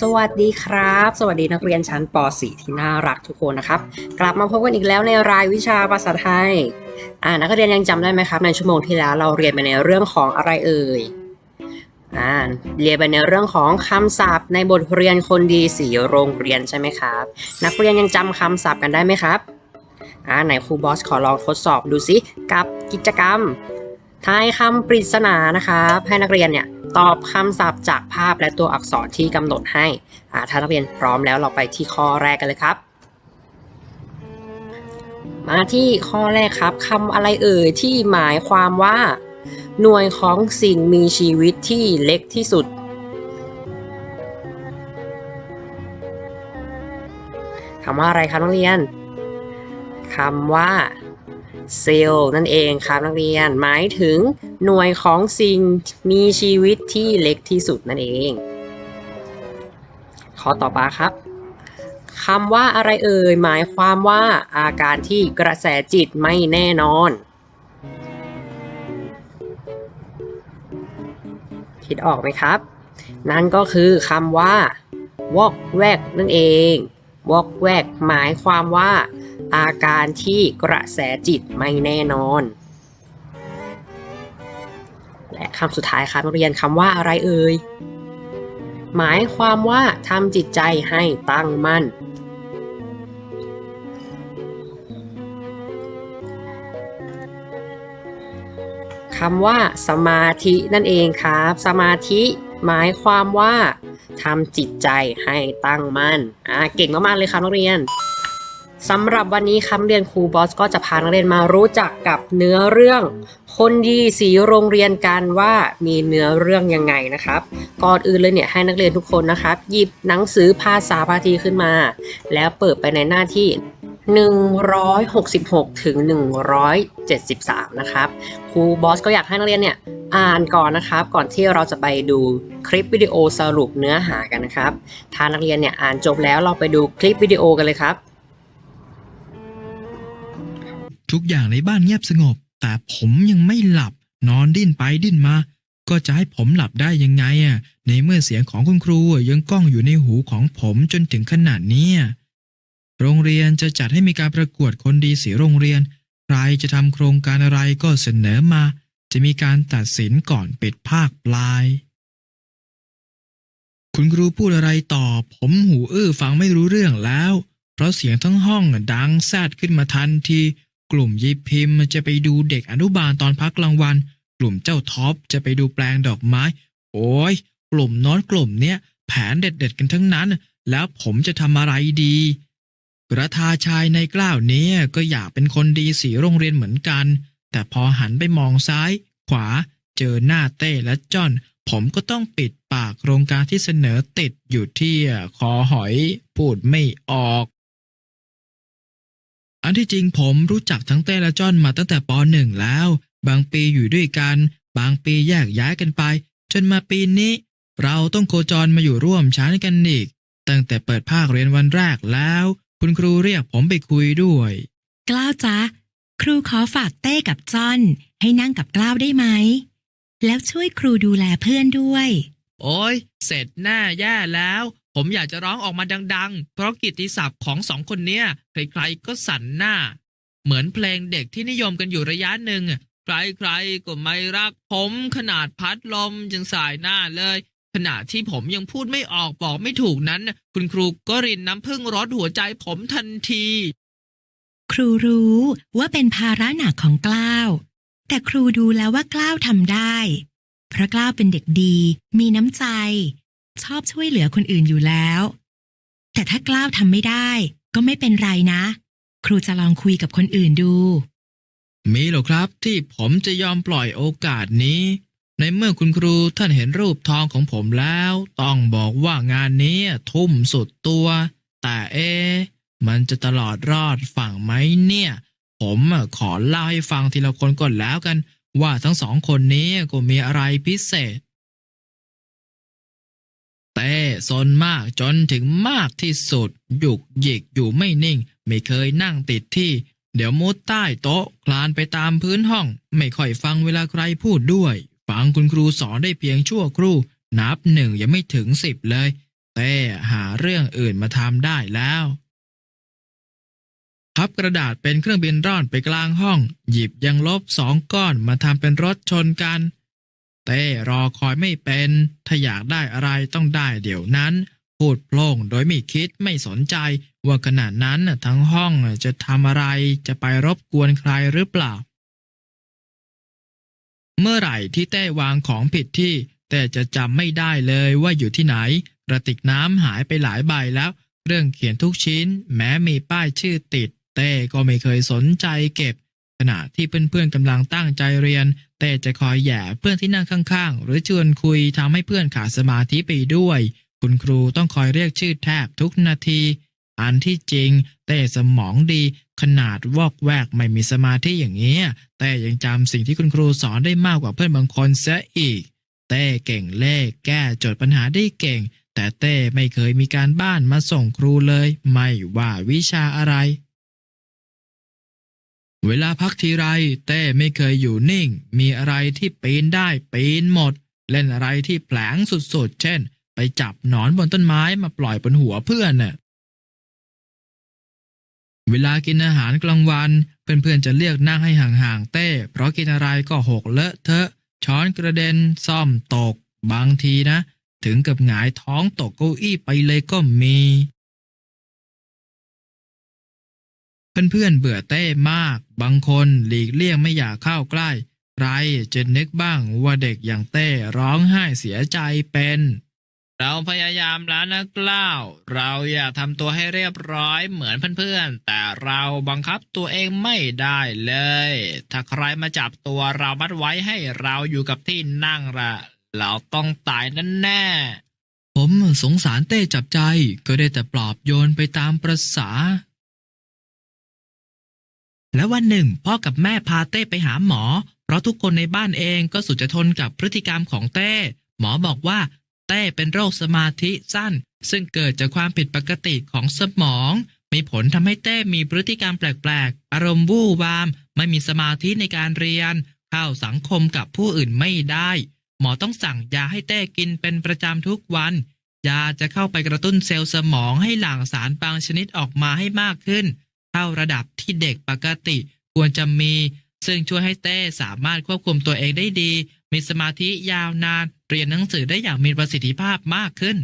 สวัสดีครับ สวัสดีนักเรียนชั้นป .4 ที่น่ารักทุกคนนะครับ กลับมาพบกันอีกแล้วในรายวิชาภาษาไทยอ่านักเรียนยังจำได้ไหมครับในชั่วโมงที่แล้วเราเรียนไปในเรื่องของอะไรเอ่ยอ่าเรียนไปในเรื่องของคำศัพท์ ในบทเรียนคนดีสีโรงเรียนใช่ไหมครับ นักเรียนยังจำคำศัพท์กันได้ไหมครับอ่าไหนครูบอสขอลองทดสอบดูสิกับกิจกรรม ทายคำปริศนานะครับให้นักเรียนเนี่ยตอบคำศัพท์จากภาพและตัวอักษรที่กำหนดให้อ่าถ้านักเรียนพร้อมแล้วเราไปที่ข้อแรกกันเลยครับ มาที่ข้อแรกครับคำอะไรเอ่ยที่หมายความว่า หน่วยของสิ่งมีชีวิตที่เล็กที่สุด คำว่าอะไรครับนักเรียน คำว่าเซลล์นั่นเองครับนักเรียนหมายถึงหน่วยของสิ่งมีชีวิตที่เล็กที่สุดนั่นเอง ข้อต่อไปครับคำว่าอะไรเอ่ยหมายความว่าอาการที่กระแสจิตไม่แน่นอน คิดออกไหมครับ นั่นก็คือคำว่าวอกแวกนั่นเอง วอกแวก หมายความว่า อาการที่กระแสจิตไม่แน่นอน และคำสุดท้ายครับนักเรียนคำว่าอะไรเอ่ยหมายความว่าทำจิตใจให้ตั้งมั่น คำว่าสมาธินั่นเองครับ สมาธิหมายความว่า ทำจิตใจให้ตั้งมั่นอ่าเก่งมากๆเลยครับนักเรียนสำหรับวันนี้คำเรียนครูบอสก็จะพานักเรียนมารู้จักกับเนื้อเรื่อง คนดีสีโรงเรียนกันว่ามีเนื้อเรื่องยังไงนะครับ ก่อนอื่นเลยเนี่ยให้นักเรียนทุกคนนะครับ หยิบหนังสือภาษาพาทีขึ้นมา แล้วเปิดไปในหน้าที่ 166 ถึง 173 นะครับ ครูบอสก็อยากให้นักเรียนเนี่ย อ่านก่อนนะครับ ก่อนที่เราจะไปดูคลิปวิดีโอสรุปเนื้อหากันนะครับ ถ้านักเรียนเนี่ยอ่านจบแล้วเราไปดูคลิปวิดีโอกันเลยครับ ทุกอย่างในบ้านเงียบสงบ แต่ผมยังไม่หลับ นอนดิ้นไปดิ้นมา ก็จะให้ผมหลับได้ยังไงอะในเมื่อเสียงของคุณครูยังก้องอยู่ในหูของผมจนถึงขนาดนี้โรงเรียนจะจัดให้มีการประกวดคนดีสีโรงเรียน ใครจะทำโครงการอะไรก็เสนอมา จะมีการตัดสินก่อนปิดภาคปลาย คุณครูพูดอะไรต่อ ผมหูอื้อฟังไม่รู้เรื่องแล้ว เพราะเสียงทั้งห้องดังแซดขึ้นมาทันที กลุ่มยิพิมจะไปดูเด็กอนุบาลตอนพักกลางวัน กลุ่มเจ้าท็อปจะไปดูแปลงดอกไม้ โอ้ย กลุ่มน้อนกลุ่มเนี้ยแผนเด็ดๆกันทั้งนั้น แล้วผมจะทำอะไรดี กระทาชายในกล้าวเนี้ก็อยากเป็นคนดีสีโรงเรียนเหมือนกัน แต่พอหันไปมองซ้าย ขวาเจอหน้าเต้และจอนผมก็ต้องปิดปากโครงการที่เสนอติดอยู่ที่คอหอยพูดไม่ออก อันที่จริงผมรู้จักทั้งเต้และจอนมาตั้งแต่ปหนึ่งแล้ว บางปีอยู่ด้วยกัน บางปีแยกย้ายกันไป จนมาปีนี้ เราต้องโคจรมาอยู่ร่วมชั้นกันอีก ตั้งแต่เปิดภาคเรียนวันแรกแล้ว คุณครูเรียกผมไปคุยด้วย กล้าวจ๊ะ ครูขอฝากเต้กับจอนให้นั่งกับกล้าวได้ไหม แล้วช่วยครูดูแลเพื่อนด้วย โอ้ยเสร็จแน่แย่แล้ว ผมอยากจะร้องออกมาดัง ๆ เพราะกิตติศัพท์ของสองคนเนี้ยใครๆก็สั่นหน้า เหมือนเพลงเด็กที่นิยมกันอยู่ระยะหนึ่งใครๆก็ไม่รักผมขนาดพัดลมยังสายหน้าเลย ขณะที่ผมยังพูดไม่ออกบอกไม่ถูกนั้น คุณครูก็รินน้ำพึ่งรดหัวใจผมทันที ครูรู้ว่าเป็นภาระหนักของกล้าว แต่ครูดูแล้วว่ากล้าวทำได้ เพราะกล้าวเป็นเด็กดี มีน้ำใจ ชอบช่วยเหลือคนอื่นอยู่แล้ว แต่ถ้ากล้าวทำไม่ได้ ก็ไม่เป็นไรนะ ครูจะลองคุยกับคนอื่นดู มีหรอครับที่ผมจะยอมปล่อยโอกาสนี้ ในเมื่อคุณครูท่านเห็นรูปทองของผมแล้ว ต้องบอกว่างานนี้ทุ่มสุดตัว แต่เอ มันจะตลอดรอดฝั่งไหมเนี่ย ผมขอเล่าให้ฟังทีละคนก่อนแล้วกัน ว่าทั้งสองคนนี้ก็มีอะไรพิเศษ เต้ซนมากจนถึงมากที่สุด หยุกหยิกอยู่ไม่นิ่ง ไม่เคยนั่งติดที่ เดี๋ยวมุดใต้โต๊ะ คลานไปตามพื้นห้อง ไม่ค่อยฟังเวลาใครพูดด้วย ฟังคุณครูสอนได้เพียงชั่วครู่ นับหนึ่งยังไม่ถึงสิบเลย เต้หาเรื่องอื่นมาทำได้แล้ว พับกระดาษเป็นเครื่องบินร่อนไปกลางห้อง หยิบยังลบสองก้อนมาทำเป็นรถชนกัน เต้รอคอยไม่เป็น ถ้าอยากได้อะไรต้องได้เดี๋ยวนั้น พูดโพล่งโดยไม่คิดไม่สนใจ ว่าขณะนั้นทั้งห้องจะทำอะไรจะไปรบกวนใครหรือเปล่า เมื่อไหร่ที่เต้วางของผิดที่เต้จะจำไม่ได้เลยว่าอยู่ที่ไหนกระติกน้ำหายไปหลายใบแล้ว เรื่องเขียนทุกชิ้น แม้มีป้ายชื่อติด เต้ก็ไม่เคยสนใจเก็บ ขณะที่เพื่อนๆกำลังตั้งใจเรียน เต้จะคอยแย่เพื่อนที่นั่งข้างๆ หรือชวนคุยทำให้เพื่อนขาดสมาธิไปด้วย คุณครูต้องคอยเรียกชื่อแทบทุกนาที อันที่จริง เต้สมองดี ขนาดวอกแวกไม่มีสมาธิอย่างเงี้ยแต่ยังจำสิ่งที่คุณครูสอนได้มากกว่าเพื่อนบางคนเสียอีก เต้เก่งเลข แก้โจทย์ปัญหาได้เก่งแต่เต้ไม่เคยมีการบ้านมาส่งครูเลย ไม่ว่าวิชาอะไร เวลาพักทีไรเต้ไม่เคยอยู่นิ่ง มีอะไรที่ปีนได้ปีนหมด เล่นอะไรที่แผลงสุดๆ เช่น ไปจับหนอนบนต้นไม้มาปล่อยบนหัวเพื่อนน่ะเวลากินอาหารกลางวัน เพื่อนๆจะเรียกนั่งให้ห่างๆเต้ เพราะกินอะไรก็หกเลอะเทอะ ช้อนกระเด็นซ่อมตก บางทีนะ ถึงกับหงายท้องตกเก้าอี้ไปเลยก็มี เพื่อนๆเบื่อเต้มาก บางคนหลีกเลี่ยงไม่อยากเข้าใกล้ใครจะนึกบ้างว่าเด็กอย่างเต้ร้องไห้เสียใจเป็น เราพยายามแล้วนะกล้าว เราอยากทำตัวให้เรียบร้อยเหมือนเพื่อนๆ แต่เราบังคับตัวเองไม่ได้เลย ถ้าใครมาจับตัวเรามัดไว้ให้เราอยู่กับที่นั่งละเราต้องตายแน่ผมสงสารเต้จับใจก็ได้แต่ปลอบโยนไปตามประษา แล้ววันหนึ่ง พ่อกับแม่พาเต้ไปหาหมอ เพราะทุกคนในบ้านเองก็สุดจะทนกับพฤติกรรมของเต้ หมอบอกว่า เต้เป็นโรคสมาธิสั้น ซึ่งเกิดจากความผิดปกติของสมอง มีผลทำให้เต้มีพฤติกรรมแปลกๆ อารมณ์วู่วาม ไม่มีสมาธิในการเรียน เข้าสังคมกับผู้อื่นไม่ได้ หมอต้องสั่งยาให้เต้กินเป็นประจำทุกวันยาจะเข้าไปกระตุ้นเซลล์สมองให้หลั่งสารบางชนิดออกมาให้มากขึ้น ท่าระดับที่เด็กปกติควรจะมี ซึ่งช่วยให้เต้สามารถควบคุมตัวเองได้ดี มีสมาธิยาวนาน เรียนหนังสือได้อย่างมีประสิทธิภาพมากขึ้น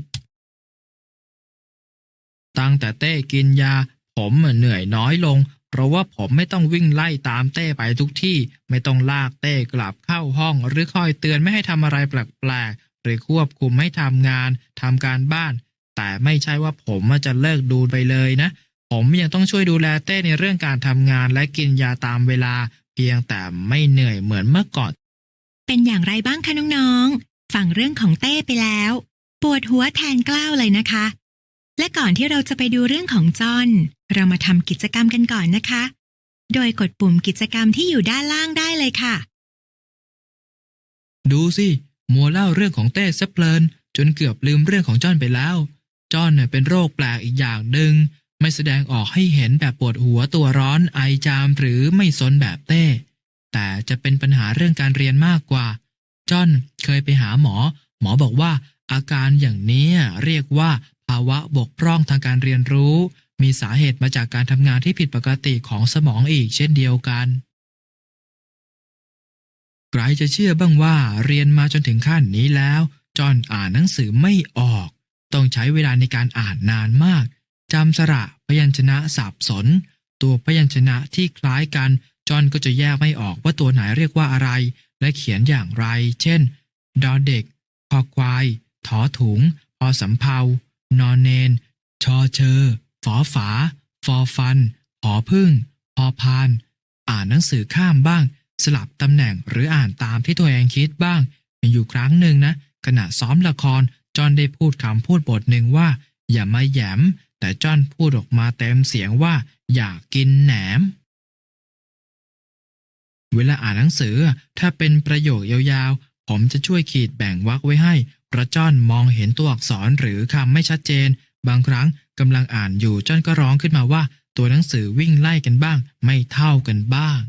ตั้งแต่เต้กินยา ผมเหนื่อยน้อยลง เพราะว่าผมไม่ต้องวิ่งไล่ตามเต้ไปทุกที่ ไม่ต้องลากเต้กลับเข้าห้อง หรือคอยเตือนไม่ให้ทำอะไรแปลกๆหรือควบคุมให้ทำงานทำการบ้านแต่ไม่ใช่ว่าผมจะเลิกดูไปเลยนะ ผมยังต้องช่วยดูแลเต้ในเรื่องการทำงานและกินยาตามเวลา เพียงแต่ไม่เหนื่อยเหมือนเมื่อก่อน เป็นอย่างไรบ้างคะน้องๆ ฟังเรื่องของเต้ไปแล้ว ปวดหัวแทนกล้าวเลยนะคะ และก่อนที่เราจะไปดูเรื่องของจอน เรามาทำกิจกรรมกันก่อนนะคะ โดยกดปุ่มกิจกรรมที่อยู่ด้านล่างได้เลยค่ะ ดูสิมัวเล่าเรื่องของเต้ซะเพลิน จนเกือบลืมเรื่องของจอนไปแล้ว จอนเนี่ยเป็นโรคแปลกอีกอย่างหนึ่ง ไม่แสดงออกให้เห็นแบบปวดหัวตัวร้อนไอจามหรือไม่สนแบบเต้ แต่จะเป็นปัญหาเรื่องการเรียนมากกว่า จอนเคยไปหาหมอ หมอบอกว่า อาการอย่างนี้เรียกว่า ภาวะบกพร่องทางการเรียนรู้ มีสาเหตุมาจากการทำงานที่ผิดปกติของสมองอีกเช่นเดียวกันใครจะเชื่อบ้างว่าเรียนมาจนถึงขั้นนี้แล้ว จอนอ่านหนังสือไม่ออก ต้องใช้เวลาในการอ่านนานมาก จำสระพยัญชนะสับสน ตัวพยัญชนะที่คล้ายกัน จอนก็จะแยกไม่ออกว่าตัวไหนเรียกว่าอะไร และเขียนอย่างไร เช่น ดอเด็ก คอควาย ถอถุง พอสำเพานอนเนน ชอเชอ ฝอฝา ฟอฟันหอพึ่ง พอพาน อ่านหนังสือข้ามบ้าง สลับตำแหน่งหรืออ่านตามที่ตัวเองคิดบ้าง มีอยู่ครั้งหนึ่งนะ ขณะซ้อมละคร จอนได้พูดคำพูดบทหนึ่งว่า อย่ามาแยม แต่จอนพูดออกมาเต็มเสียงว่าอยากกินแหนม เวลาอ่านหนังสือถ้าเป็นประโยคยาวๆ ผมจะช่วยขีดแบ่งวรรคไว้ให้เพราะจ้อนมองเห็นตัวอักษรหรือคำไม่ชัดเจน บางครั้งกำลังอ่านอยู่จ้อนก็ร้องขึ้นมาว่า ตัวหนังสือวิ่งไล่กันบ้าง ไม่เท่ากันบ้าง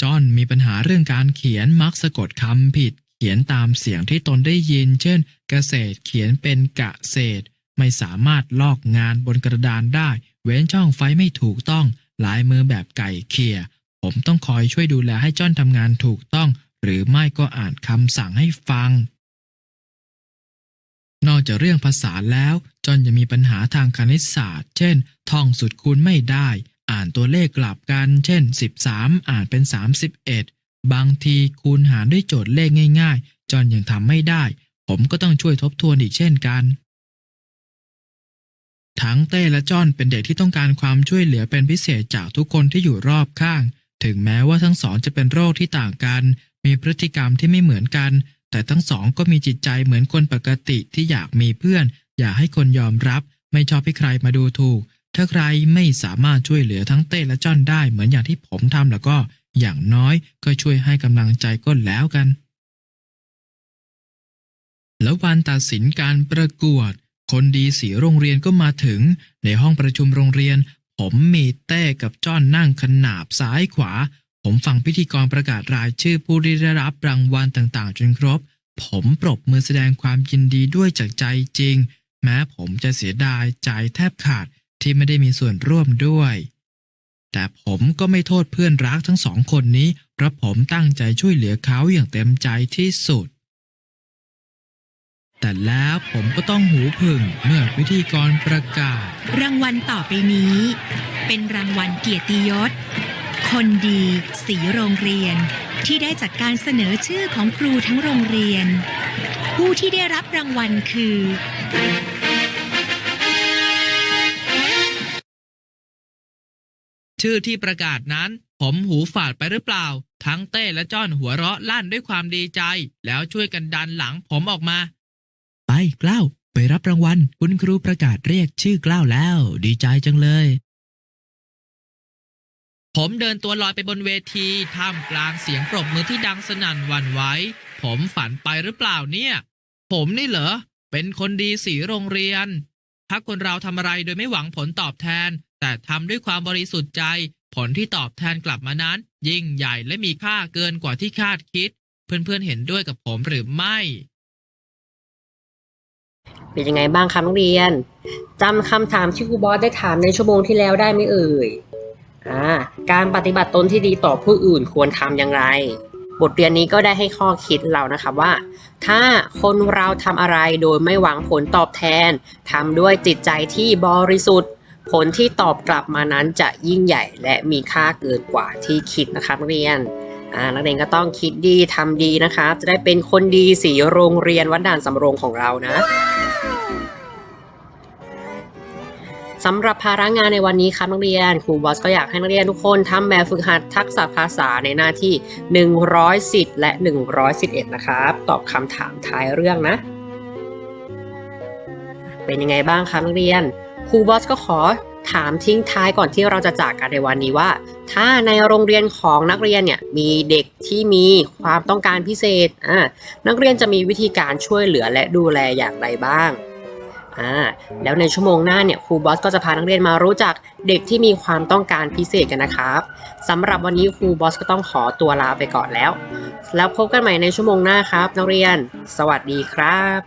จอนมีปัญหาเรื่องการเขียนมักสะกดคำผิด ขีขียนตามเสียงที่ตนได้ยิน เช่น เกษตรเขียนเป็นกะเศษ ไม่สามารถลอกงานบนกระดานได้ เว้นช่องไฟไม่ถูกต้องลายมือแบบไก่เขี่ยผมต้องคอยช่วยดูแลให้จ้อนทำงานถูกต้อง หรือไม่ก็อ่านคำสั่งให้ฟัง นอกจากเรื่องภาษาแล้วจอนยังมีปัญหาทางคณิตศาสตร์ เช่น ท่องสุดคูณไม่ได้ อ่านตัวเลขกลับกัน เช่น 13 อ่านเป็น 31 บางทีคูณหารด้วยโจทย์เลขง่ายๆ จอนยังทำไม่ได้ ผมก็ต้องช่วยทบทวนอีกเช่นกัน ทั้งเต้และจ้อนเป็นเด็กที่ต้องการความช่วยเหลือเป็นพิเศษจากทุกคนที่อยู่รอบข้าง ถึงแม้ว่าทั้งสองจะเป็นโรคที่ต่างกัน มีพฤติกรรมที่ไม่เหมือนกัน แต่ทั้งสองก็มีจิตใจเหมือนคนปกติที่อยากมีเพื่อน อยากให้คนยอมรับ ไม่ชอบให้ใครมาดูถูก ถ้าใครไม่สามารถช่วยเหลือทั้งเต้และจ้อนได้เหมือนอย่างที่ผมทำแล้วก็ อย่างน้อยก็ช่วยให้กำลังใจก็แล้วกัน แล้ววันตัดสินการประกวด คนดีสีโรงเรียนก็มาถึง ในห้องประชุมโรงเรียน ผมมีเต้กับจ้อนนั่งขนาบซ้ายขวา ผมฟังพิธีกรประกาศรายชื่อผู้ได้รับรางวัลต่างๆ จนครบ ผมปรบมือแสดงความยินดีด้วยจากใจจริง แม้ผมจะเสียดายใจแทบขาดที่ไม่ได้มีส่วนร่วมด้วย แต่ผมก็ไม่โทษเพื่อนรักทั้งสองคนนี้ เพราะผมตั้งใจช่วยเหลือเขาอย่างเต็มใจที่สุด แต่แล้วผมก็ต้องหูผึ่งเมื่อพิธีกรประกาศ รางวัลต่อไปนี้ เป็นรางวัลเกียรติยศ คนดีสีโรงเรียน ที่ได้จากการเสนอชื่อของครูทั้งโรงเรียน ผู้ที่ได้รับรางวัลคือ ชื่อที่ประกาศนั้น ผมหูฝาดไปหรือเปล่า ทั้งเต้และจ้อนหัวเราะลั่นด้วยความดีใจ แล้วช่วยกันดันหลังผมออกมา ไปกล้าวไปรับรางวัล คุณครูประกาศเรียกชื่อกล้าวแล้ว ดีใจจังเลย ผมเดินตัวลอยไปบนเวทีท่ามกลางเสียงปรบมือที่ดังสนั่นหวั่นไหวผมฝันไปหรือเปล่าเนี่ย ผมนี่เหรอเป็นคนดีสีโรงเรียน ถ้าคนเราทำอะไรโดยไม่หวังผลตอบแทน แต่ทำด้วยความบริสุทธิ์ใจ ผลที่ตอบแทนกลับมานั้น ยิ่งใหญ่และมีค่าเกินกว่าที่คาดคิด เพื่อนๆเห็นด้วยกับผมหรือไม่ เป็นยังไงบ้างคะนักเรียนจำคำถามที่ครูบอสได้ถามในชั่วโมงที่แล้วได้ไหมเอ่ยอ่าการปฏิบัติตนที่ดีต่อผู้อื่นควรทำอย่างไร บทเรียนนี้ก็ได้ให้ข้อคิดเรานะคะว่า ถ้าคนเราทำอะไรโดยไม่หวังผลตอบแทนทำด้วยจิตใจที่บริสุทธิ์ ผลที่ตอบกลับมานั้นจะยิ่งใหญ่และมีค่าเกินกว่าที่คิดนะคะนักเรียนนักเรียนก็ต้องคิดดีทำดีนะคะจะได้เป็นคนดีสีโรงเรียนวัดด่านสำโรงของเรานะสำหรับภาระงานในวันนี้ครับนักเรียนครูบอสก็อยากให้นักเรียนทุกคนทำแบบฝึกหัดทักษะภาษาในหน้าที่ 110 และ 111 นะครับ ตอบคำถามท้ายเรื่องนะ เป็นยังไงบ้างครับนักเรียน ครูบอสก็ขอถามทิ้งท้ายก่อนที่เราจะจากกันในวันนี้ว่า ถ้าในโรงเรียนของนักเรียนเนี่ยมีเด็กที่มีความต้องการพิเศษอ่านักเรียนจะมีวิธีการช่วยเหลือและดูแลอย่างไรบ้างอ่าแล้วในชั่วโมงหน้าเนี่ยครูบอสก็จะพานักเรียนมารู้จักเด็กที่มีความต้องการพิเศษกันนะครับสำหรับวันนี้ครูบอสก็ต้องขอตัวลาไปก่อนแล้ว แล้วพบกันใหม่ในชั่วโมงหน้าครับ นักเรียน สวัสดีครับ